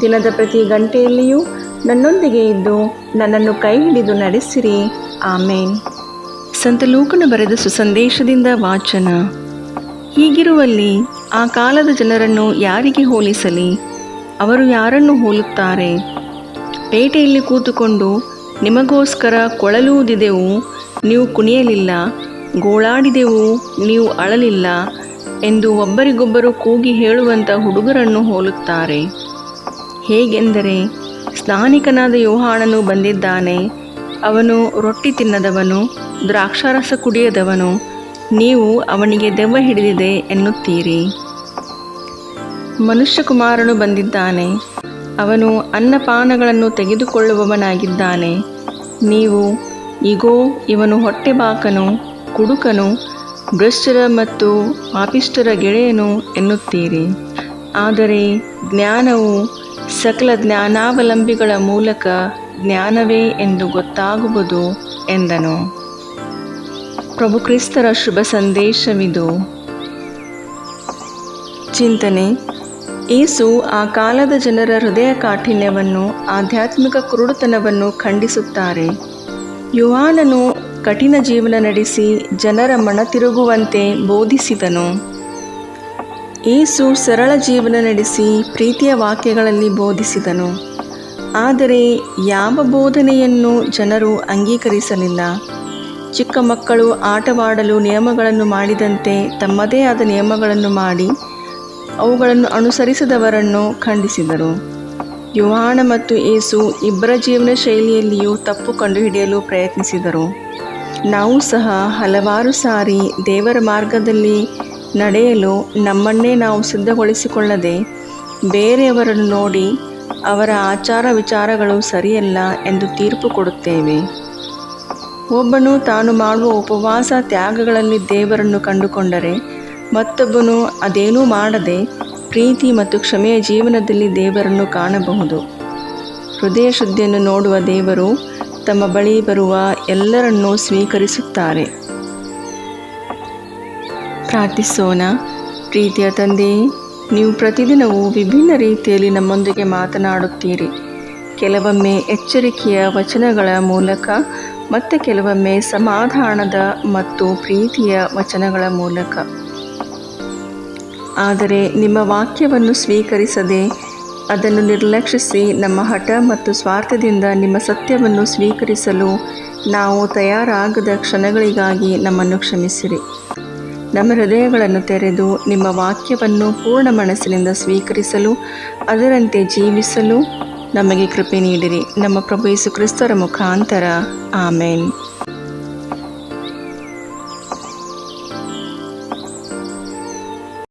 ದಿನದ ಪ್ರತಿ ಗಂಟೆಯಲ್ಲಿಯೂ ನನ್ನೊಂದಿಗೆ ಇದ್ದು ನನ್ನನ್ನು ಕೈ ಹಿಡಿದು ನಡೆಸಿರಿ. ಆಮೇನ್. ಸಂತ ಲೂಕನು ಬರೆದ ಸುಸಂದೇಶದಿಂದ ವಾಚನ. ಹೀಗಿರುವಲ್ಲಿ ಆ ಕಾಲದ ಜನರನ್ನು ಯಾರಿಗೆ ಹೋಲಿಸಲಿ? ಅವರು ಯಾರನ್ನು ಹೋಲುತ್ತಾರೆ? ಪೇಟೆಯಲ್ಲಿ ಕೂತುಕೊಂಡು ನಿಮಗೋಸ್ಕರ ಕೊಳಲೂದಿದೆವು, ನೀವು ಕುಣಿಯಲಿಲ್ಲ. ಗೋಳಾಡಿದೆವು, ನೀವು ಅಳಲಿಲ್ಲ ಎಂದು ಒಬ್ಬರಿಗೊಬ್ಬರು ಕೂಗಿ ಹೇಳುವಂಥ ಹುಡುಗರನ್ನು ಹೋಲುತ್ತಾರೆ. ಹೇಗೆಂದರೆ ಸ್ನಾನಿಕನಾದ ಯೋಹಾಣನು ಬಂದಿದ್ದಾನೆ. ಅವನು ರೊಟ್ಟಿ ತಿನ್ನದವನು, ದ್ರಾಕ್ಷಾರಸ ಕುಡಿಯದವನು, ನೀವು ಅವನಿಗೆ ದೆವ್ವ ಹಿಡಿದಿದೆ ಎನ್ನುತ್ತೀರಿ. ಮನುಷ್ಯಕುಮಾರನು ಬಂದಿದ್ದಾನೆ. ಅವನು ಅನ್ನಪಾನಗಳನ್ನು ತೆಗೆದುಕೊಳ್ಳುವವನಾಗಿದ್ದಾನೆ. ನೀವು, ಇಗೋ, ಇವನು ಹೊಟ್ಟೆಬಾಕನು ಕುಡುಕನು, ಭ್ರಷ್ಟರ ಮತ್ತು ಪಾಪಿಷ್ಟರ ಗೆಳೆಯನು ಎನ್ನುತ್ತೀರಿ. ಆದರೆ ಜ್ಞಾನವು ಸಕಲ ಜ್ಞಾನಾವಲಂಬಿಗಳ ಮೂಲಕ ಜ್ಞಾನವೇ ಎಂದು ಗೊತ್ತಾಗುವುದು ಎಂದನು. ಪ್ರಭು ಕ್ರಿಸ್ತರ ಶುಭ ಸಂದೇಶವಿದು. ಚಿಂತನೆ, ಏಸು ಆ ಕಾಲದ ಜನರ ಹೃದಯ ಕಾಠಿಣ್ಯವನ್ನು, ಆಧ್ಯಾತ್ಮಿಕ ಕುರುಡುತನವನ್ನು ಖಂಡಿಸುತ್ತಾರೆ. ಯುವಾನನು ಕಠಿಣ ಜೀವನ ನಡೆಸಿ ಜನರ ಮನ ತಿರುಗುವಂತೆ ಬೋಧಿಸಿದನು. ಏಸು ಸರಳ ಜೀವನ ನಡೆಸಿ ಪ್ರೀತಿಯ ವಾಕ್ಯಗಳಲ್ಲಿ ಬೋಧಿಸಿದನು. ಆದರೆ ಯಾವ ಬೋಧನೆಯನ್ನು ಜನರು ಅಂಗೀಕರಿಸಲಿಲ್ಲ. ಚಿಕ್ಕ ಮಕ್ಕಳು ಆಟವಾಡಲು ನಿಯಮಗಳನ್ನು ಮಾಡಿದಂತೆ ತಮ್ಮದೇ ಆದ ನಿಯಮಗಳನ್ನು ಮಾಡಿ ಅವುಗಳನ್ನು ಅನುಸರಿಸದವರನ್ನು ಖಂಡಿಸಿದರು. ಯುವಾಣ ಮತ್ತು ಏಸು ಇಬ್ಬರ ಜೀವನ ಶೈಲಿಯಲ್ಲಿಯೂ ತಪ್ಪು ಕಂಡುಹಿಡಿಯಲು ಪ್ರಯತ್ನಿಸಿದರು. ನಾವು ಸಹ ಹಲವಾರು ಸಾರಿ ದೇವರ ಮಾರ್ಗದಲ್ಲಿ ನಡೆಯಲು ನಮ್ಮನ್ನೇ ನಾವು ಸಿದ್ಧಗೊಳಿಸಿಕೊಳ್ಳದೆ ಬೇರೆಯವರನ್ನು ನೋಡಿ ಅವರ ಆಚಾರ ವಿಚಾರಗಳು ಸರಿಯಲ್ಲ ಎಂದು ತೀರ್ಪು ಕೊಡುತ್ತೇವೆ. ಒಬ್ಬನು ತಾನು ಮಾಡುವ ಉಪವಾಸ ತ್ಯಾಗಗಳಲ್ಲಿ ದೇವರನ್ನು ಕಂಡುಕೊಂಡರೆ ಮತ್ತೊಬ್ಬನು ಅದೇನೂ ಮಾಡದೆ ಪ್ರೀತಿ ಮತ್ತು ಕ್ಷಮೆಯ ಜೀವನದಲ್ಲಿ ದೇವರನ್ನು ಕಾಣಬಹುದು. ಹೃದಯ ಶುದ್ಧಿಯನ್ನು ನೋಡುವ ದೇವರು ತಮ್ಮ ಬಳಿ ಬರುವ ಎಲ್ಲರನ್ನೂ ಸ್ವೀಕರಿಸುತ್ತಾರೆ. ಪ್ರಾರ್ಥಿಸೋಣ. ಪ್ರೀತಿಯ ತಂದೆ, ನೀವು ಪ್ರತಿದಿನವೂ ವಿಭಿನ್ನ ರೀತಿಯಲ್ಲಿ ನಮ್ಮೊಂದಿಗೆ ಮಾತನಾಡುತ್ತೀರಿ. ಕೆಲವೊಮ್ಮೆ ಎಚ್ಚರಿಕೆಯ ವಚನಗಳ ಮೂಲಕ ಮತ್ತು ಕೆಲವೊಮ್ಮೆ ಸಮಾಧಾನದ ಮತ್ತು ಪ್ರೀತಿಯ ವಚನಗಳ ಮೂಲಕ. ಆದರೆ ನಿಮ್ಮ ವಾಕ್ಯವನ್ನು ಸ್ವೀಕರಿಸದೆ ಅದನ್ನು ನಿರ್ಲಕ್ಷಿಸಿ ನಮ್ಮ ಹಠ ಮತ್ತು ಸ್ವಾರ್ಥದಿಂದ ನಿಮ್ಮ ಸತ್ಯವನ್ನು ಸ್ವೀಕರಿಸಲು ನಾವು ತಯಾರಾಗದ ಕ್ಷಣಗಳಿಗಾಗಿ ನಮ್ಮನ್ನು ಕ್ಷಮಿಸಿರಿ. ನಮ್ಮ ಹೃದಯಗಳನ್ನು ತೆರೆದು ನಿಮ್ಮ ವಾಕ್ಯವನ್ನು ಪೂರ್ಣ ಮನಸ್ಸಿನಿಂದ ಸ್ವೀಕರಿಸಲು, ಅದರಂತೆ ಜೀವಿಸಲು ನಮಗೆ ಕೃಪೆ ನೀಡಿರಿ. ನಮ್ಮ ಪ್ರಭು ಯೇಸು ಕ್ರಿಸ್ತರ ಮುಖಾಂತರ. ಆಮೇನ್.